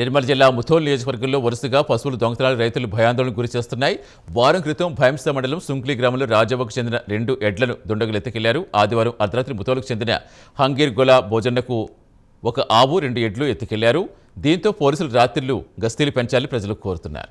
నిర్మల్ జిల్లా ముథోల్ నియోజకవర్గంలో వరుసగా పశువుల దొంగతనాలు రైతులు భయాందోళన గురి చేస్తున్నాయి. వారం క్రితం భయంస మండలం సుంక్లి గ్రామంలో రాజవ్వకు చెందిన రెండు ఎడ్లను దుండగులు ఎత్తుకెళ్ళారు. ఆదివారం అర్ధరాత్రి ముథోల్కు చెందిన హంగీర్ గొలా భోజన్నకు ఒక ఆవు రెండు ఎడ్లు ఎత్తుకెళ్ళారు. దీంతో పోలీసులు రాత్రిళ్ళు గస్తీలు పెంచాలని ప్రజలు కోరుతున్నారు.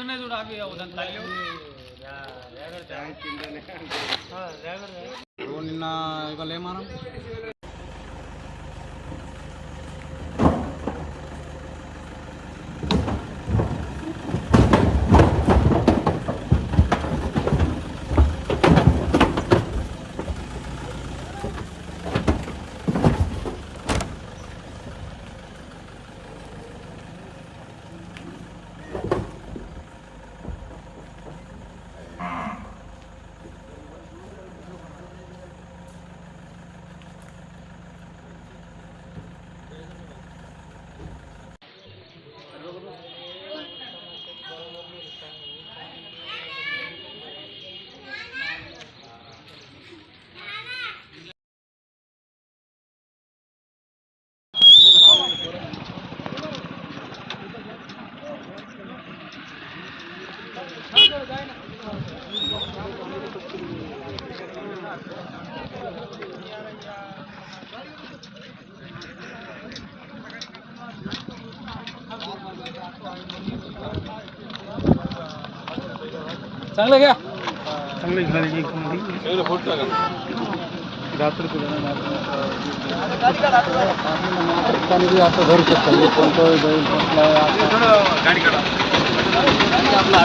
ఓల్డోనది రెండున్నాయి చూడు అవి దాని తల్లి నిన్న ఇవాళ ఏమానం चांगलं घ्या चांगलं असं धरू शकतो कोणतं बैल आपला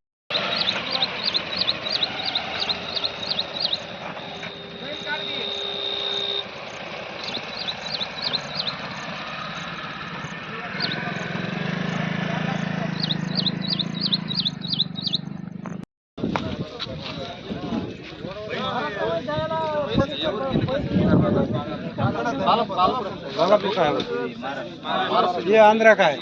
हे आंध्रा काय?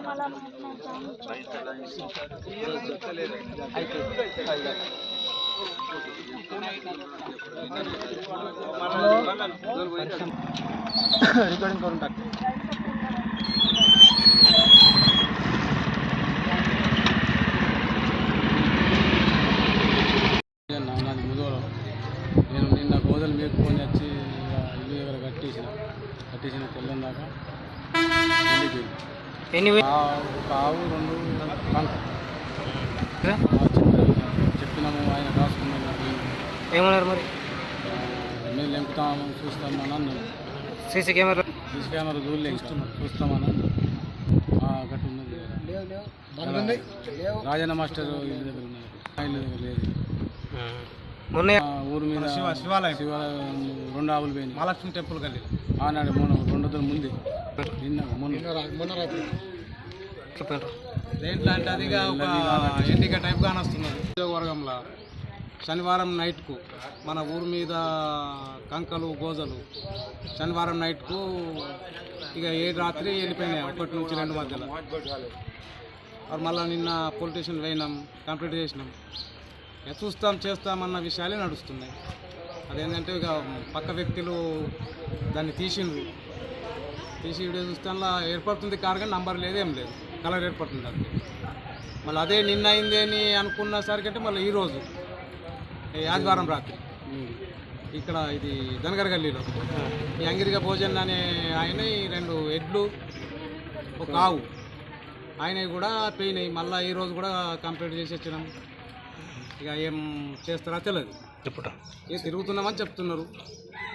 मला रिकॉर्डिंग करून टाक నాది ముదోలో నేను నిన్న గోదలు మేపుకొని వచ్చి ఇక ఇల్లు దగ్గర కట్టేసిన కట్టేసిన తెల్లం దాకా వెళ్ళిపోయింది ఎన్ని ఆ- ఒక ఆవు రెండు చెప్పినాము ఆయన రాసుకున్నాము ఏమన్నారు మరి? మేము లెంపుతాము చూస్తామని అన్నాను సీసీ కెమెరా? సీసీ కెమెరా చూడలే ఇంకా. చూస్తామని. గట్టు ఉన్నది రాజన్న మాస్టర్ ఇల్లు దగ్గర ఉన్నాయి ఇల్లు దగ్గర లేదు. మొన్న ఆ ఊరు మీద శివాలయం. శివాలయం రెండు ఆవులు పోయినాయి. మహాలక్ష్మి టెంపుల్ గల్లీ ఆనాడు మొన్న రెండు రోజుల ముందే. నిన్న మొన్న. మొన్న రాత్రి. దేంట్లో అంటే అది ఇక ఒక ఎన్నిక టైప్ కానొస్తున్నది ఉద్యోగవర్గంలో శనివారం నైట్కు మన ఊరు మీద కంకలు గోజలు శనివారం నైట్కు ఇక ఏ రాత్రి వెళ్ళిపోయినాయి. ఒకటి నుంచి రెండు మధ్యలో. మరి మళ్ళీ నిన్న పోలీస్ స్టేషన్ పోయినాం కంప్లీట్ చేసినాం. చూస్తాం చేస్తామన్న విషయాలే నడుస్తున్నాయి. అదేంటంటే ఇక పక్క వ్యక్తులు దాన్ని తీసిండ్రు. తీసి వీడియో చూస్తే అందులో ఏర్పడుతుంది కారు కానీ నంబర్ లేదు ఏం లేదు. కలర్ ఏర్పడుతుంది అంతే మళ్ళీ అదే నిన్న అయింది అని అనుకున్న సరికంటే మళ్ళీ ఈరోజు ఆదివారం రాత్రి. ఇక్కడ ఇది ధనగర్ గల్లీలో ఈ అంగిరిగా భోజన్ అనే ఆయన ఈ రెండు ఎడ్లు ఒక ఆవు. ఆయన కూడా పోయినాయి మళ్ళీ ఈరోజు కూడా కంప్లీట్ చేసి వచ్చినాం. ఇక ఏం చేస్తారో తెలియదు. చెప్పుట. ఏ తిరుగుతున్నామని చెప్తున్నారు.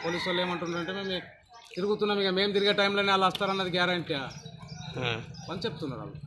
పోలీసు వాళ్ళు ఏమంటున్నారు అంటే మేము తిరుగుతున్నాం ఇక మేము తిరిగే టైంలోనే వాళ్ళు వస్తారన్నది గ్యారంటీ అని చెప్తున్నారు వాళ్ళు.